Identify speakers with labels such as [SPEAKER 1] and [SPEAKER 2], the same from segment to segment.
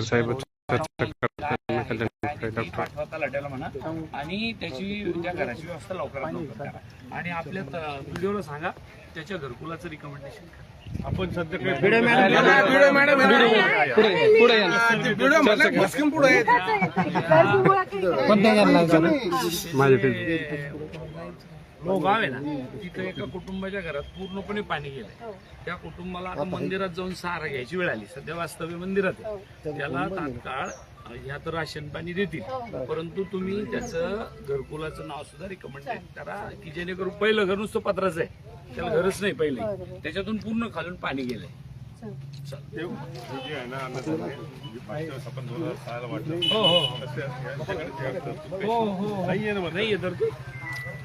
[SPEAKER 1] साहेब
[SPEAKER 2] म्हणा आणि त्याची त्या घराची व्यवस्था लवकरात लवकर करा. आणि आपल्या व्हिडिओला सांगा त्याच्या घरकुलाचं रिकमेंडेशन करा
[SPEAKER 3] आपण सध्या काही
[SPEAKER 1] पुढे पुढे या. माझे
[SPEAKER 2] हो गाव आहे ना. तिथं एका कुटुंबाच्या घरात पूर्णपणे पाणी गेलंय. त्या कुटुंबाला आता मंदिरात जाऊन सहारा घ्यायची वेळ आली. सध्या वास्तव्य मंदिरात आहे. त्याला तात्काळ ह्या तर राशन पाणी देतील. परंतु तुम्ही त्याचं घरकुलाचं नाव सुद्धा रिकमेंडेड करा की जेणेकरून पहिलं घर नुसतं पत्राचं आहे. त्याला घरच नाही पहिले. त्याच्यातून पूर्ण खालून पाणी गेलंय.
[SPEAKER 3] हे जे आहे ना अन्नधान्य, जे मागच्या वेळेस आपण दोन हजार सहाला वाटलं
[SPEAKER 2] हो हो हो. हो हो
[SPEAKER 3] ना.
[SPEAKER 2] नाही तर तू.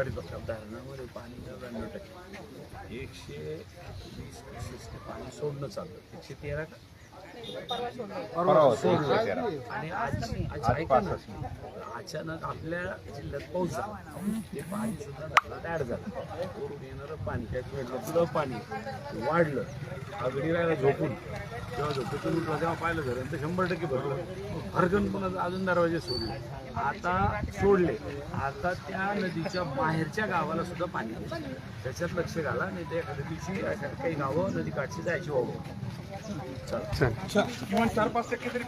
[SPEAKER 2] आलंय धरणामध्ये पाणी नव्याण्णव टक्के एकशे वीस क्युसेसने पाणी सोडणं चालतं एकशे तेरा का? आणि आज आज ऐका अचानक आपल्या जिल्ह्यात पाऊस झाला. ते पाणी सुद्धा धरणात ऍड झालं. वरून येणारं पाणी त्यात भेटलं पुढं पाणी वाढलं. अगदी राहिला झोपून. तेव्हा झोपेतून उठला तेव्हा पाहिलं धरण तर शंभर टक्के भरलं. हरकन पुन्हा अजून दरवाजे सोडले. आता सोडले. आता त्या नदीच्या बाहेरच्या गावाला सुद्धा पाणी आलं. त्याच्यात लक्ष घाला नाही तर एखाद्या दिवशी अशा काही गावं नदी काठची जायची वाहू
[SPEAKER 1] चल.
[SPEAKER 3] किमान चार पाच टक्के तरी